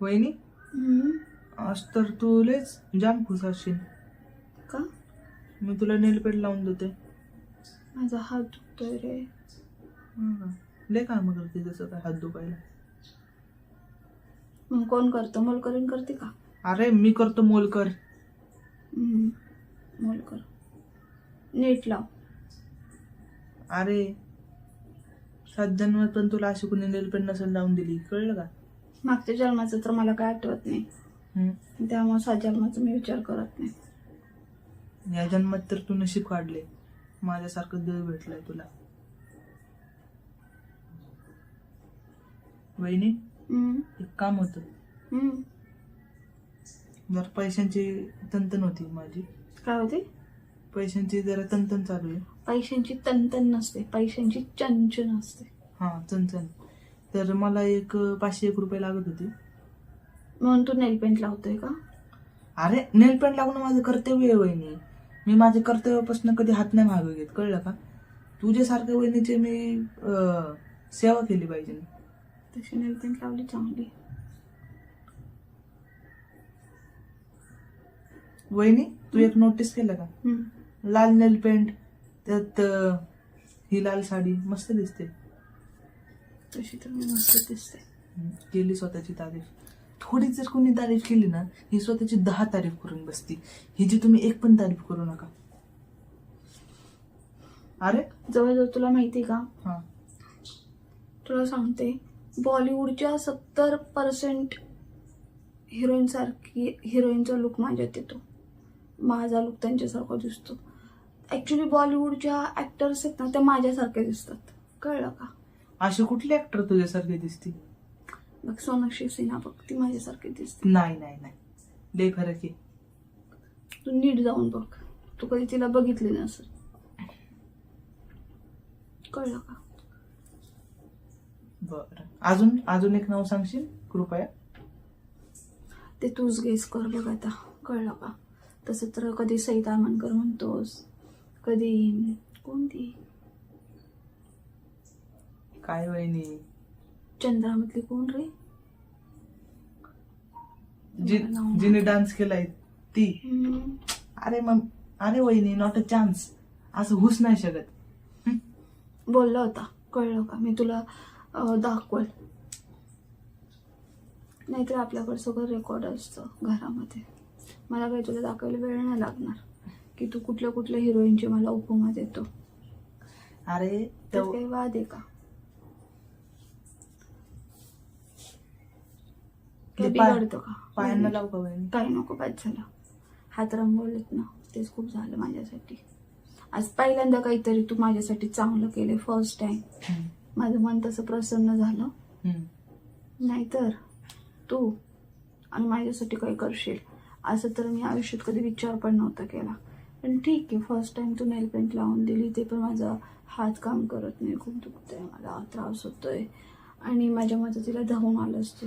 वहिनी? आज तर तू लयच जाम खुश असशील का? मी तुला नेलपेंट लावून देते. माझा हात दुखतोय रे? लय काम करते जसं काय हात दुखायला. मग कोण करतं? मोल करून करते का? अरे मी करतो मोलकर. हम्म, मोल कर नीट लाव. अरे सात जन्मात पण तुला अशी कुणी नेलपेंट नसेल लावून दिली. कळलं का? मागच्या जन्माचं तर मला काय आठवत नाही. त्यामुळे सात जन्माचा मी विचार करत नाही. या जन्मात तर तू नशीब काढले माझ्यासारखं देव भेटलाय तुला. वहिनी एक काम होतं. जरा पैशांची तंतन होती माझी. काय होते? पैशांची जरा तंतन चालू आहे. पैशांची तनतन नसते पैशांची चंचन असते. हां चणचण तर मला एक पाचशे एक रुपये लागत होते. म्हणून तू नेल पेंट लावतोय का? अरे नेल पेंट लागणं माझं कर्तव्य आहे वहिनी. मी माझ्या कर्तव्यापासून कधी हात नाही मागं घेत कळलं का? तुझ्यासारख्या वहिनीची मी अं, सेवा केली पाहिजे. तशी नेल पेंट लावली चांगली. वहिनी तू एक नोटीस केलं का? हम्म. लाल नेल पेंट त्यात अं, ही लाल साडी मस्त दिसते. तशी तर मी मस्त दिसते. केली स्वतःची तारीफ. थोडी जर कोणी तारीफ केली ना ही स्वतःची दहा तारीफ करून बसती. ही जी तुम्ही एक पण तारीफ करू नका. अरे? जवळजवळ तुला माहिती का? हा. तुला सांगते बॉलिवूडच्या सत्तर पर्सेंट हिरोईन सारखी हिरोईनचा लुक माझ्यात येतो. माझा लुक त्यांच्यासारखा दिसतो. ॲक्च्युली बॉलिवूडच्या ॲक्टर्स आहेत ना त्या माझ्यासारखे दिसतात. कळलं का? अशी कुठली ऍक्टर तुझ्यासारखी दिसती? बघ सोनाक्षी सिन्हा बघ ती माझ्यासारखी दिसते. नाही नाही नाही. लय फरक आहे. तू नीट जाऊन बघ. तू कधी तिला बघितली नसेल. कळलं का? बर. अजून अजून एक नाव सांगशील कृपया? ते तूच गेस कर बघ आता. कळलं का? तसं तर कधी सईता आमनकर म्हणतोस कधी कोणती? काय वहिनी? चंद्रामधली कोण रे? जी जिने डान्स केलाय ती. अरे मग अरे वहिनी नॉट अ चान्स असं होऊच नाही शकत. बोलला होता. कळलं का? मी तुला दाखवल. नाहीतर आपल्याकडे सगळं रेकॉर्ड असतं घरामध्ये. मला काही तुला दाखवायला वेळ नाही लागणार की तू कुठल्या कुठल्या हिरोईनची मला उपमा देतो. अरे काही वाद आहे का? काय ते पाय- बिघडतं का? पायांना लावू का वहिनी? काही नको बाद झालं हात रंगवलेत ना तेच खूप झालं माझ्यासाठी. आज पहिल्यांदा काहीतरी तू माझ्यासाठी चांगलं केलं फर्स्ट टाइम हम्म, माझं मन तसं प्रसन्न झालं. हम्म. नाहीतर तू आणि माझ्यासाठी काही करशील असं तर मी आयुष्यात कधी विचार पण नव्हता केला. पण ठीक आहे फर्स्ट टाइम तू नेल पेंट लावून दिली ते पण माझा हात काम करत नाही. खूप दुखतंय मला त्रास होतोय. आणि माझ्या मदतीला धावून आलंस तू.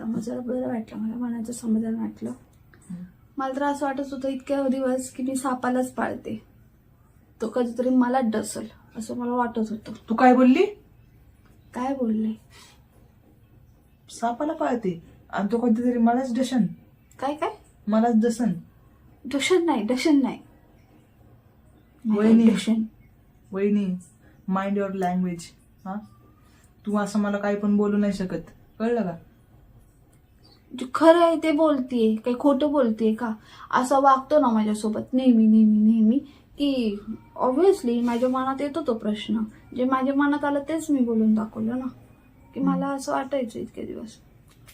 त्यामुळे जरा बरं वाटलं मला मनाचं समाधान वाटलं. मला तर असं वाटत होतं इतक्या दिवस की मी सापालाच पाळते. तो कधीतरी मला डसल असं मला वाटत होतं. तू काय बोलली? काय बोलले? सापाला पाळते. आणि तो कधीतरी मलाच डशन काय काय? मलाच डसन. डशन नाही डशन नाही. वहिनी. डशन वहिनी माइंड युअर लँग्वेज हा? तू असं मला काही पण बोलू नाही शकत. कळलं का? खरं आहे ते बोलतीये काही खोटं बोलतीये का? असं वागतो ना माझ्यासोबत नेहमी नेहमी नेहमी की ऑब्व्हियसली माझ्या मनात येतो तो प्रश्न. जे माझ्या मनात आलं तेच मी बोलून दाखवलं ना. की मला असं वाटायचं इतके दिवस.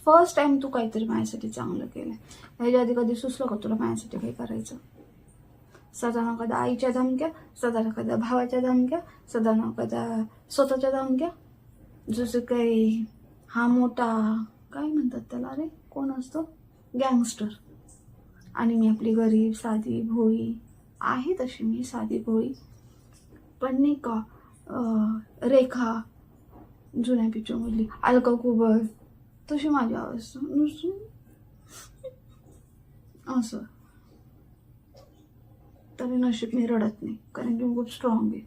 फर्स्ट टाइम तू काहीतरी माझ्यासाठी चांगलं केलं ह्याच्या आधी कधी सुचलं का तुला माझ्यासाठी काही करायचं? सदा ना कदा आईच्या धमक्या सदा ना कदा भावाच्या धमक्या सदा ना कदा स्वतःच्या धमक्या? जसं काही हा मोठा काय म्हणतात त्याला? अरे कोण असतो? गँगस्टर. आणि मी आपली गरीब साधी भोळी आहे तशी मी साधी भोळी. पण नाही का रेखा जुन्या पिक्चरमधली अलका कुबर तशी माझी नुसतं. असं. तरी नशीब मी रडत नाही कारण की मी खूप स्ट्रॉंग आहे.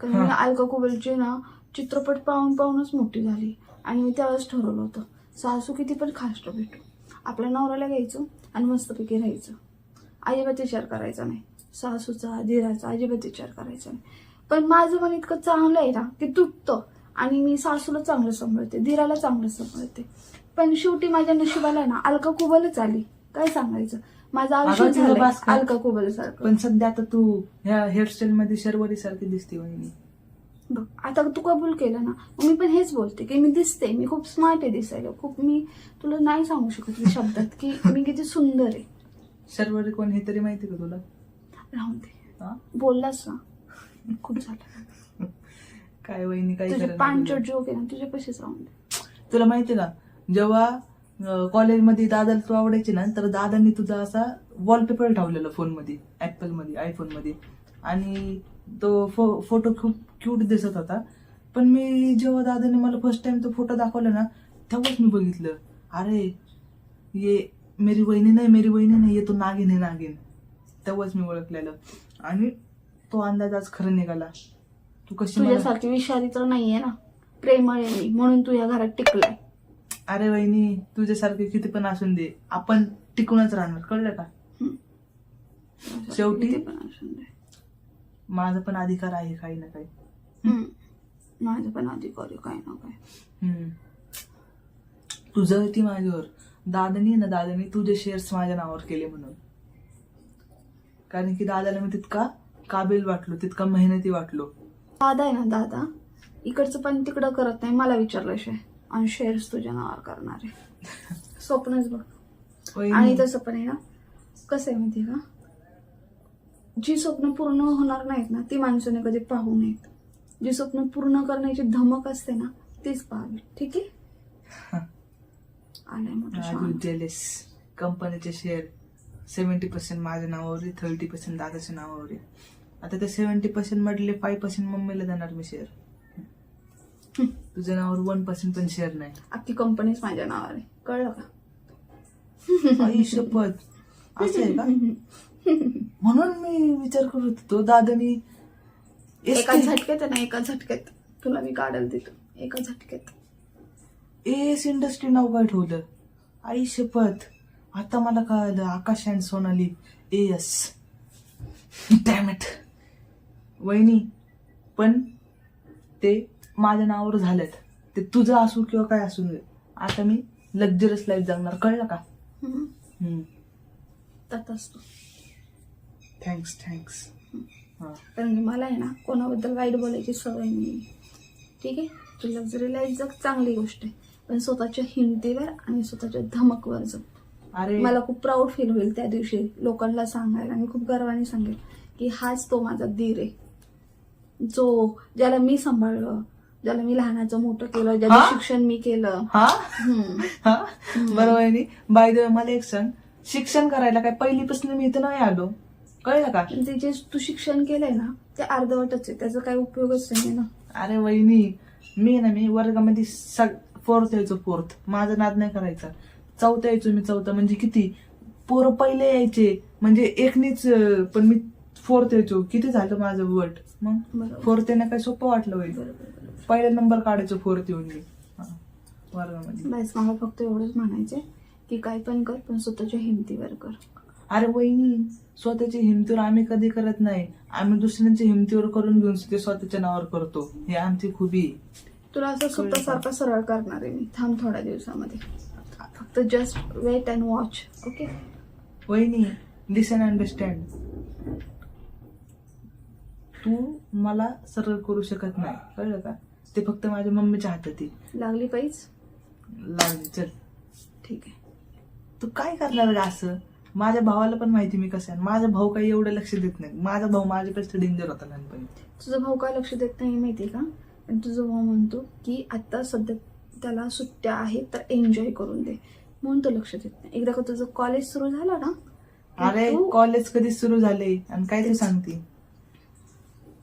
कारण मी. अलका कुबलचे ना चित्रपट पाहून पाहूनच मोठी झाली. आणि मी त्यावेळेस ठरवलं होतं सासू किती पण खास्ट भेटू. आपल्या नवऱ्याला घ्यायचं आणि मस्तपैकी राहायचं. अजिबात विचार करायचा नाही. सासूचा धीराचा अजिबात विचार करायचा नाही. पण माझं मन इतकं चांगलं आहे ना की तुटतं आणि मी सासूला चांगलं सांभाळते धीराला चांगलं सांभाळते. पण शेवटी माझ्या नशिबाला ना अलका कुबलच आली. काय सांगायचं? माझं आयुष्य कर. अलका कुबल सारखं पण सध्या आता तू ह्या हेअरस्टाईल मध्ये शर्वरी सारखी दिसते वहिनी. बघ आता तू कबूल केलं ना मी पण हेच बोलते की मी दिसते मी खूप स्मार्ट आहे दिसायला. खूप मी तुला नाही सांगू शकत मी शब्दात की मी किती सुंदर आहे. शर्वरी कोण हे तरी माहिती का तुला? राहून दे? बोललास ना खूप झालं. काय वहिनी काय तुझे करणार पांचट तुला? जोक आहे ना तुझ्या पशीच राहून दे. तुला माहिती का जेव्हा कॉलेजमध्ये दादाला तू आवडायची ना तर दादांनी तुझा असा वॉलपेपर ठेवलेला फोनमध्ये ऍपलमध्ये आयफोनमध्ये. आणि तो फो फोटो खूप क्यूट दिसत होता. पण मी जेव्हा दादाने मला फर्स्ट टाइम तो फोटो दाखवला ना तेव्हाच मी बघितलं. अरे ये मेरी वहिनी नाही मेरी वहिनी नाही ये तो नागिन आहे नागिन. तेव्हाच मी ओळखलेलं. आणि तो अंदाज आज खरं निघाला. तू कशी मला- तुझ्यासारखी विषारी तर नाहीये ना? प्रेमळ आहे मी म्हणून तू या घरात टिकलाय. अरे वहिनी तुझ्यासारखे किती पण असून दे. आपण टिकूनच राहणार कळलं का? शेवटी? किती पण असून दे. माझा पण अधिकार आहे काही ना काही. माझं पण अधिकार आहे काय ना काय हम्म. तुझं ती माझ्यावर. दादानी ना दादानी तुझे शेअर्स माझ्या नावावर केले म्हणून. कारण की दादाला मी तितका काबिल वाटलो तितका मेहनती वाटलो. दादा आहे ना दादा. इकडचं पण तिकडं करत नाही मला विचारल्याशिवाय आणि शेअर्स तुझ्या नावावर करणार आहे. स्वप्नच बघ. वहिनी, आणि तसं पण आहे ना. कसं आहे माहिती का? जी स्वप्न पूर्ण होणार नाहीत ना ती माणसाने कधी पाहू नयेत. जी स्वप्न पूर्ण करण्याची धमक असते ना तीच पाहावी. ठीक आहे? आलंय कंपनीचे शेअर सेव्हन्टी पर्सेंट माझ्या नावावर थर्टी पर्सेंट दादाच्या नावावर आता त्या सेव्हन्टी पर्सेंट मधले फाईव्ह पर्सेंट मम्मीला देणार मी शेअर तुझ्या नावावर वन पर्सेंट पण शेअर नाही. अख्खी कंपनीच माझ्या नावावर आहे. कळलं का? शपथ. असं आहे का? म्हणून मी विचार करत होतो दादानी एका झटक्यात आहे ना एका झटक्यात. तुला मी काढल देतो. एका झटक्यात. एस इंडस्ट्री नाव काय ठेवलं? आई शपथ. आता मला कळलं आकाश अँड सोनाली एस डॅमेट वहिनी पण ते माझ्या नावावर झालेत. ते तुझं असू किंवा काय असू दे. आता मी लक्झरस लाईफ जगणार. कळलं का? हम्म. थँक्स थँक्स कारण की मला आहे ना कोणाबद्दल वाईट बोलायची सवय नाही ठीक आहे? तू लक्झरी लाईफ जग चांगली गोष्ट आहे पण स्वतःच्या हिमतीवर आणि स्वतःच्या धमकवर जग. अरे. मला खूप प्राऊड फील होईल त्या दिवशी लोकांना सांगायला. मी खूप गर्वाने सांगेल की हाच तो माझा धीर आहे. जो ज्याला मी सांभाळलं ज्याला मी लहानाचं मोठं केलं ज्याचं? शिक्षण मी केलं. बरोबर बाय द मला एक सांग. शिक्षण करायला काय पहिलीपासून मी इथं नाही आलो? कळलं का? ते जे तू शिक्षण केलंय ना ते अर्धवटच आहे. त्याचा काही उपयोगच नाही ना. अरे वहिनी मी ना मी वर्गामध्ये फोर्थ यायचो फोर्थ माझा नाद नाही करायचा. चौथा यायचो मी चौथा. म्हणजे किती? पोरं पहिले यायचे. म्हणजे एकनीच अं, पण मी फोर्थ यायचो किती झालं माझं वट? मग? बरोबर. फोर्थ येणं काय सोपं वाटलं बरोबर पहिला नंबर काढायचो फोर्थ येऊन मी हा, वर्गामध्ये. बस मला फक्त एवढंच म्हणायचंय की काय पण कर पण स्वतःच्या हिमतीवर कर. अरे वहिनी स्वतःच्या हिमतीवर आम्ही कधी करत नाही. आम्ही दुसऱ्यांच्या हिमतीवर करून घेऊन ते स्वतःच्या नावावर करतो. हे आमची खूबी. तुला असं स्वतःसारखा सरळ करणार आहे मी. थांब थोड्या दिवसामध्ये. फक्त just wait and watch okay वहिनी लिसन अंडरस्टँड तू मला सरळ करू शकत नाही. कळलं का? ते फक्त माझ्या मम्मीच्या हातात आहे लागली पाहिजे लागली चल. ठीक आहे. तू काय करणार का असं? माझ्या भावाला पण माहिती मी कसं आहे माझा भाऊ काही एवढं लक्ष देत नाही. माझा भाऊ माझ्यापेक्षा डेंजर होता लहानपणी. तुझा भाऊ काय लक्ष देत नाही माहिती का? आणि तुझा भाऊ म्हणतो की आता सध्या त्याला सुट्ट्या आहेत तर एन्जॉय करून दे. म्हणून तो लक्ष देत नाही. एकदा का तुझं कॉलेज सुरू झालं ना अरे कॉलेज कधी सुरू झाले? आणि काय ते सांगते?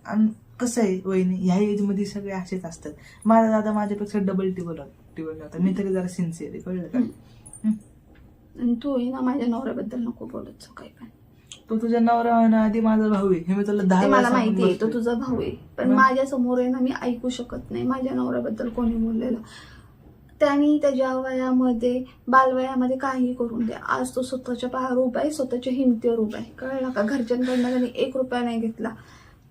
आणि कसं आहे वहिनी? ह्या एजमध्ये सगळे असेच असतात. माझा दादा माझ्यापेक्षा डबल टिबल टिबल होता. मी तरी जरा सिन्सिअर आहे. कळलं का. आणि तू आहे ना माझ्या नवऱ्याबद्दल नको बोलत जाऊ काही पण. तो तुझ्या नवरा आहे ना आधी माझा भाऊ आहे. हे मी तुला दहा ते वेळा मला सांगून माहिती आहे तो बसलोय. तुझा भाऊ आहे. पण? माझ्यासमोर आहे ना मी ऐकू शकत नाही. माझ्या नवऱ्याबद्दल कोणी बोललेलं. त्यांनी त्याच्या वयामध्ये बालवयामध्ये काही करून द्या. आज तो स्वतःच्या पायावर उभा आहे स्वतःच्या हिमतीवर उभा आहे. कळला का? घरच्यांकडनं त्यांनी एक रुपया नाही घेतला.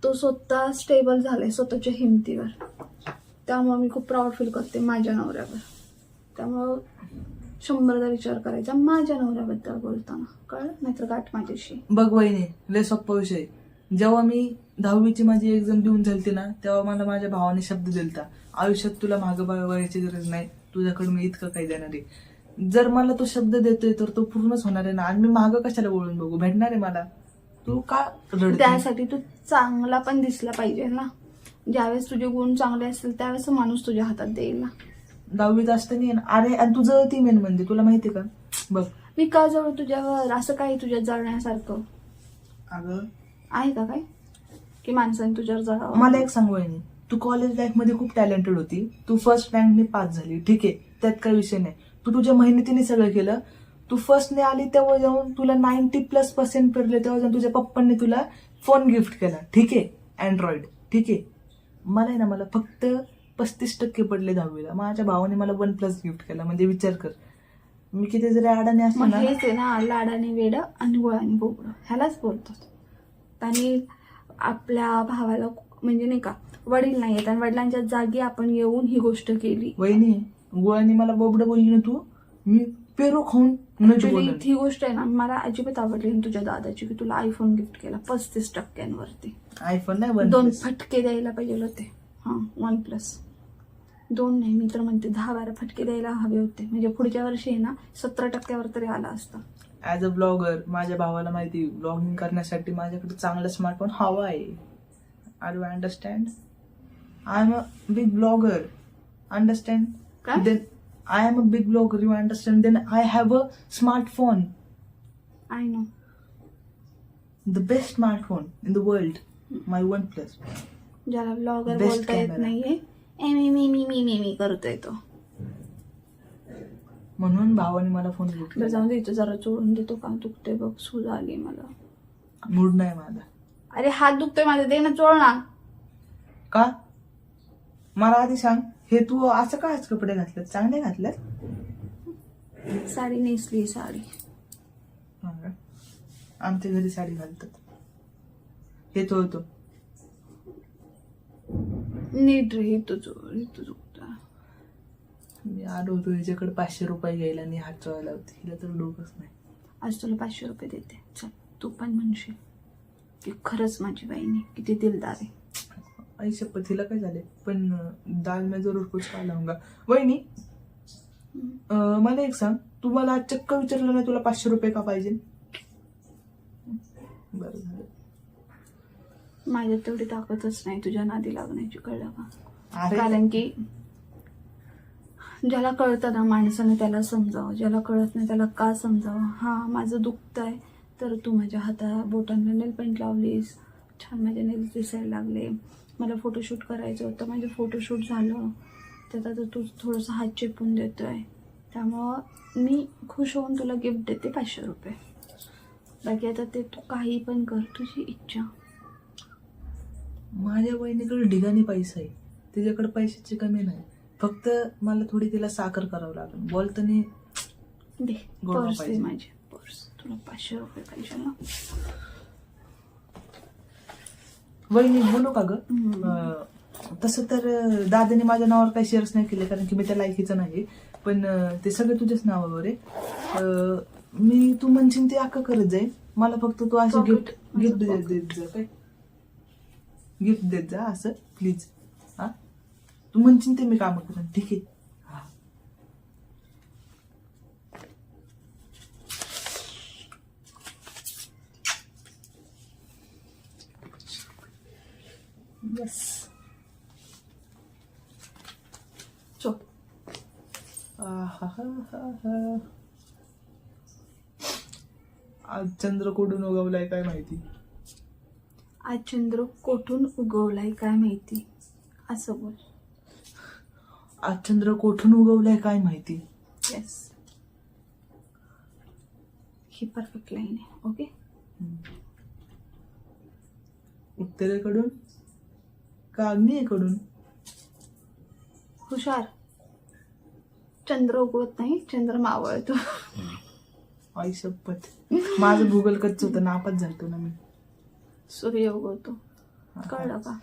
तो स्वतः स्टेबल झालाय स्वतःच्या हिमतीवर. त्यामुळे मी खूप प्राऊड फील करते माझ्या नवऱ्यावर. त्यामुळं शंभरदा विचार करायचा माझ्या नवऱ्याबद्दल बोलताना. कळलं? नाहीतर गाठ माझ्याशी. बघ वहिनी लय सोप्पा विषय. जेव्हा मी दहावीची माझी एक्झाम देऊन झालती ना तेव्हा मला माझ्या भावाने शब्द दिलता आयुष्यात तुला मागं बघायची गरज नाही. तुझ्याकडे मी इतकं काही देणार आहे. जर मला तो शब्द देतोय तर तो पूर्णच होणार आहे ना? आणि मी मागं कशाला बोलून बघू? भेटणार आहे मला? तू का रडते त्यासाठी तू चांगला पण दिसला पाहिजे ना. ज्यावेळेस तुझे गुण चांगले असतील त्यावेळेस तो माणूस तुझ्या हातात देईल ना. दहावीत असताना अरे आणि तुझं ती मेन म्हणजे तुला माहिती का? बघ. मी का जवळ तुझ्यावर असं काही तुझ्यात जळण्यासारखं अगं. आहे का काय? की माणसाने तुझ्यावर जळावं मला एक सांग वहिनी तू कॉलेज लाईफमध्ये खूप टॅलेंटेड होती. तू फर्स्ट रँकने पास झाली. ठीक आहे. त्यात काही विषय नाही. तू तुझ्या मेहनतीने सगळं केलं. तू फर्स्टने आली तेव्हा जाऊन तुला नाईन्टी प्लस पर्सेंट पडले तेव्हा जाऊन तुझ्या पप्पांनी तुला फोन गिफ्ट केला. ठीक आहे? अँड्रॉइड ठीक आहे? मला आहे ना मला फक्त पस्तीस टक्के पडले दहावीला. माझ्या भावाने मला वन प्लस गिफ्ट केला. म्हणजे विचार कर. मी किती जरी अडाणी असलो मग ना हेच आहे ना लाडाने वेड आणि गुळाने बोबडं ह्यालाच बोलतात. आणि आपल्या भावाला म्हणजे नाही का वडील नाही आहेत आणि वडिलांच्या जागी आपण येऊन ही गोष्ट केली. वहिनी गुळाने मला बोबडं बोलली ना तू? मी पेरू खाऊन ही गोष्ट आहे ना मला अजिबात आवडली तुझ्या दादाची की तुला आयफोन गिफ्ट केला पस्तीस टक्क्यांवरती. आयफोन नाही दोन. फटके द्यायला पाहिजे होते. हां वन प्लस दोन नाही मी तर म्हणते दहा बारा फटके द्यायला हवे होते. म्हणजे पुढच्या वर्षी आहे ना सतरा टक्क्यावर तरी आला असता. ऍज अ ब्लॉगर माझ्या भावाला माहिती ब्लॉगिंग करण्यासाठी माझ्याकडे चांगला स्मार्टफोन हवा आहे. Are you understand I am a big blogger understand? Then I am a big blogger you understand then I have a smartphone I know the best smartphone in the world my OnePlus ज्याला blogger बोलता येत. नाहीये. ए मी मी मी मी मी मी करतोय तो. म्हणून भावाने मला phone बरं घेतला जाऊन दे इथं जरा चोळून देतो का? दुखते बघ सूज आली मला. मूड नाही माझा. अरे हात दुखतोय माझा दे ना चोळ ना. का? मला आधी सांग हे तू असं का आज कपडे घातलेत? चांगले घातलेत? साडी नेसली साडी. हा का? आमच्या घरी साडी घालतात. येतो होतो नीट रे इथं चोळ इथं दुखतं मी आलो होतो हिच्याकडे पाचशे रुपये घ्यायला आणि हात चोळायला होते. हिला तर डोकंच नाही. आज तुला पाचशे रुपये देते. चल तू पण म्हणशील की खरंच माझी बहिणी किती दिलदार आहे. आई शपथ हिला काय झाले? पण दाल में जरूर कुछ खा लावूंगा वहिनी अं, मला एक सांग. तू मला आज चक्क विचारलं नाही तुला पाचशे रुपये का पाहिजे? बरं झालं. माझ्यात तेवढी ताकदच नाही तुझ्या नादी लागण्याची कळलं का? कारण की ज्याला कळतं ना माणसाने त्याला समजावं ज्याला कळत नाही त्याला का समजावं? हा माझं दुखत आहे तर तू माझ्या हाता बोटांना नेल पेंट लावलीस छान माझे नेल्स दिसायला लागले मला फोटोशूट करायचं होतं माझं फोटोशूट झालं त्यात आता तू थोडंसं हात चेपून देतोय. त्यामुळं मी खुश होऊन तुला गिफ्ट देते पाचशे रुपये. बाकी आता ते तू काही पण कर तुझी इच्छा. माझ्या बहिणीकडे ढिगाणी पैसा आहे. तिच्याकडे पैशाची कमी नाही. फक्त मला थोडी तिला साखर करावं लागेल. बोलताना दे गोड पर्स दे पाहिजे. माझी पर्स. तुला पाचशे रुपये पाहिजे ना. वहिनी बोलू का ग? हम्म. अं, तसं तर अं, दादाने माझ्या नावावर काही शेअर्स नाही केले कारण की मी त्या लायकीचं नाही पण अं, ते सगळे तुझ्याच नावावर आहे. अं, मी तू म्हणशील ते अक्का करत जाईल मला फक्त तू असं Pocket गिफ्ट माझं गिफ्ट pocket. देत जा काय? गिफ्ट देत जा असं प्लीज हा तू म्हणशील ते मी काम करेन ठीक आहे हां यस चो आज चंद्र कुठून उगवलाय काय माहिती आज चंद्र कोठून उगवलाय काय माहिती? असं बोल. आज चंद्र कोठून उगवलाय काय माहिती? येस ही परफेक्ट लाईन आहे ओके उत्तरेकडून? का आग्नेयेकडून? हुशार. चंद्र उगवत नाही चंद्र मावळतो. आई शपथ. माझं भूगोल कच्च होतं नापास झालतो ना मी. सूर्य उगवतो कळलं का.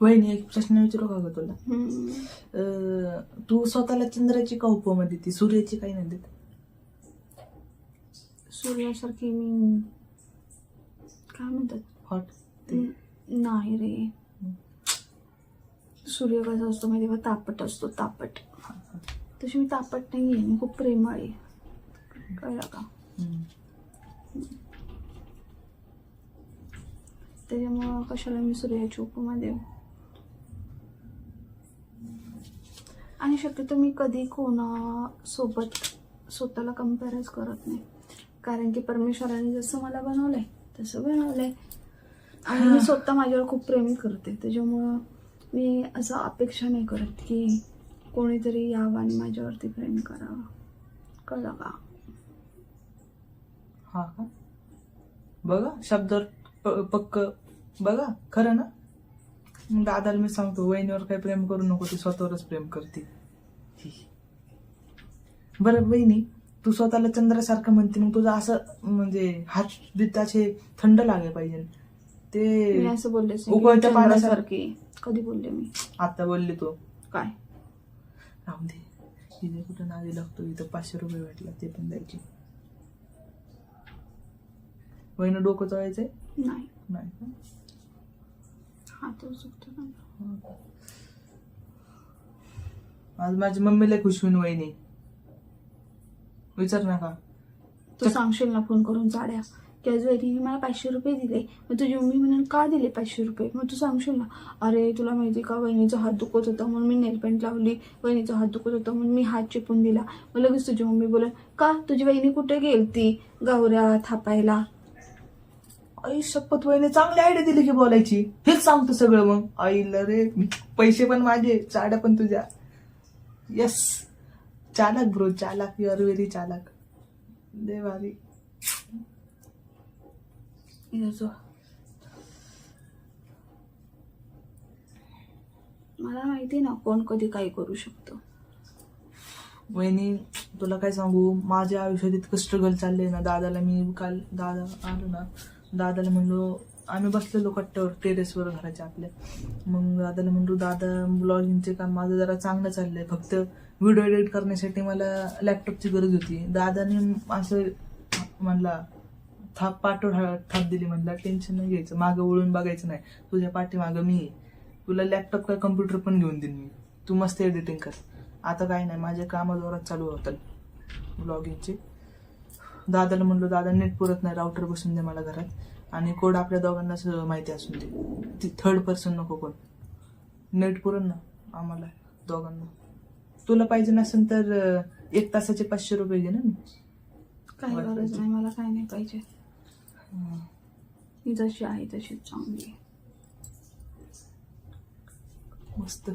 वहिनी एक प्रश्न विचारू का ग तुला. अं, तू स्वतःला चंद्राची का उपमा देते सूर्याची काही नाही देत. सूर्यासारखी मी काय म्हणतात? हॉट न- नाही रे. सूर्य कसा असतो माहिती का? तापट असतो तापट. तशी मी तापट नाही आहे मी खूप प्रेमळ आहे. कळलं का? त्याच्यामुळं कशाला मी सूर्याची उपमा देऊ आणि शक्यतो मी कधी कोणासोबत स्वतःला कम्पेअरच करत नाही. कारण की परमेश्वराने जसं मला बनवलंय तसं बनवलंय. आणि मी स्वतः माझ्यावर खूप प्रेम करते. त्याच्यामुळं मी असं अपेक्षा नाही करत की कोणीतरी यावं आणि माझ्यावरती प्रेम करावं. कळलं का? हा का? बघा शब्दावर पक्क बघा खरं ना? मग दादाला मी सांगतो वहिनीवर काही प्रेम करू नको ती स्वतःवरच प्रेम करते. बरं वहिनी तू स्वतःला चंद्रासारखं म्हणते मग तुझं असं म्हणजे हात बिताचे थंड लागले पाहिजे. ते असं बोललेच उकळत्या पाण्यासारखं कधी बोलले मी? आता बोलली तू. काय? राहून दे. इथे कुठं नादी लागतो इथं पाचशे रुपये भेटला ते पण द्यायचे. वहिनं डोकं चळायचंय नाही. नाही का? हा ना. आज माझी मम्मीला खुश होऊन वहिनी. विचार नका. तू सांगशील ना फोन करून चाड्या की आज वहिनीने मला पाचशे रुपये दिले. मग तुझी मम्मी म्हणून का दिले पाचशे रुपये? मग तू सांगशील ना. अरे तुला माहिती का वहिनीचा हात दुखत होता म्हणून मी नेलपेंट लावली. वहिनीचा हात दुखत होता म्हणून मी हात चिपून दिला. मग लगेच तुझी मम्मी बोल का? तुझी वहिनी कुठे गेलती? गौऱ्या थापायला. आई शपथ वहिनी चांगली आयडिया दिली की बोलायची. हेच सांगतो सगळं मग. आईला रे पैसे पण माझे चाड्या पण तुझ्या. यस चालक ब्रो चालक. यू आर व्हेरी चालक दे भारी. मला माहिती ना कोण कधी काय करू शकतो. वहिनी तुला काय सांगू? माझ्या आयुष्यात इतकं स्ट्रगल चाललंय ना. दादाला मी काल दादा आलो ना. दादाला म्हणलो आम्ही बसलेलो कट्ट्यावर टेरेसवर घराच्या आपल्या. मग दादाला म्हणलो दादा ब्लॉगिंगचे काम माझं जरा चांगलं चाललंय. फक्त व्हिडिओ एडिट करण्यासाठी मला लॅपटॉपची गरज होती. दादाने असं म्हणला थाप पाठव थाप दिली म्हणला. टेन्शन नाही घ्यायचं. मागं वळून बघायचं नाही. तुझ्या पाठीमागं मी आहे. तुला लॅपटॉप का कम्प्युटर पण घेऊन देईन मी. तू मस्त एडिटिंग कर. आता काय नाही माझ्या कामा जोरात चालू होतात ब्लॉगिंगचे. दादाला म्हणलो दादा नेट पुरत नाही. राउटर बसून दे मला घरात. आणि कोड आपल्या दोघांनाच माहिती असून दे. ती थर्ड पर्सन नको कोण. नेट पुरण ना आम्हाला दोघांना. तुला पाहिजे नसेल तर एक तासाचे पाचशे रुपये घे ना मी. काही गरज. नाही मला काय नाही पाहिजे. मी जशी आहे तशीच चांगली आहे. मस्त.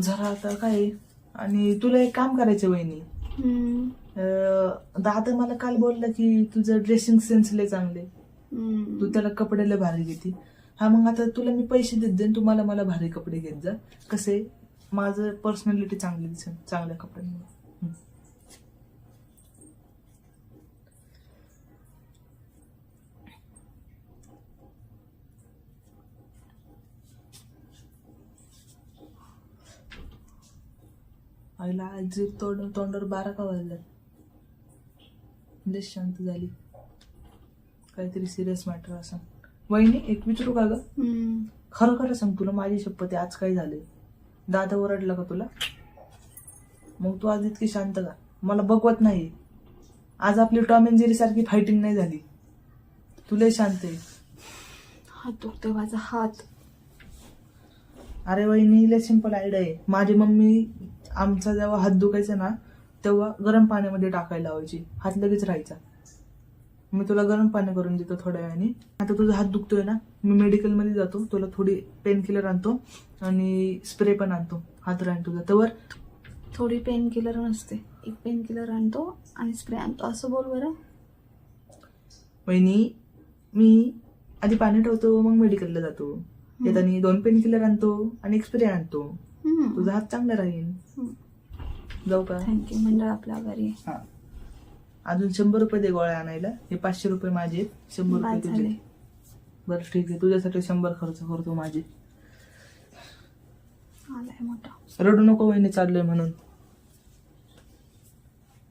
जरा आता काय आणि तुला एक काम करायचं वहिनी. हम्म, दादा मला काल बोलला की तुझं ड्रेसिंग सेन्स लय चांगले. तू त्याला कपडे लय भारी घेते. हा मग आता तुला मी पैसे देत जाईन तुम्हाला मला भारी कपडे घेत जा. कसे माझं पर्सनॅलिटी चांगली दिसेल चांगल्या कपड्यांमुळे. आईला आज तोंड तोंडावर बारा का वाजल्या लय शांत झाली. काहीतरी सिरियस मॅटर असं वहिनी एक विचारू का ग. खरं खरं सांग तुला माझी शपथ आहे आज काय झाले दादा ओरडला का तुला? मग तू आज इतकी शांत का? मला बघवत नाही आज आपली टॉम अँड जेरी सारखी फायटिंग नाही झाली. तुला शांत आहे. हात दुखतोय माझा हात. अरे वहिनी लय सिंपल आयडिया आहे. माझी मम्मी आमचा जेव्हा हात दुखायचा ना तेव्हा गरम पाण्यामध्ये टाकायला लावायची. हात लगेच राहायचा. मी तुला गरम पाणी करून देतो थोड्या वेळाने. आता तुझा हात दुखतोय ना? मी मेडिकलमध्ये जातो. तुला थोडी पेन किलर आणतो आणि स्प्रे पण आणतो. हात राहील तुझा. तर थोडी पेन किलर नसते. एक पेन किलर आणतो आणि स्प्रे आणतो. असं बोल बरं. वहिनी मी आधी पाणी ठेवतो मग मेडिकलला जातो. येताना दोन पेन किलर आणतो आणि एक स्प्रे आणतो. तुझा हात चांगला राहील. जाऊ का थँक्यू मंडळ आपल्या घरी आहे. हा. अजून शंभर रुपये दे गोळ्या आणायला. हे पाचशे रुपये माझे. शंभर रुपये बाद तुझे. झाले. बरं ठीक आहे. तुझ्यासाठी शंभर खर्च करतो माझे. आलाय मोठा. रडू नको वहिनी चाललोय म्हणून.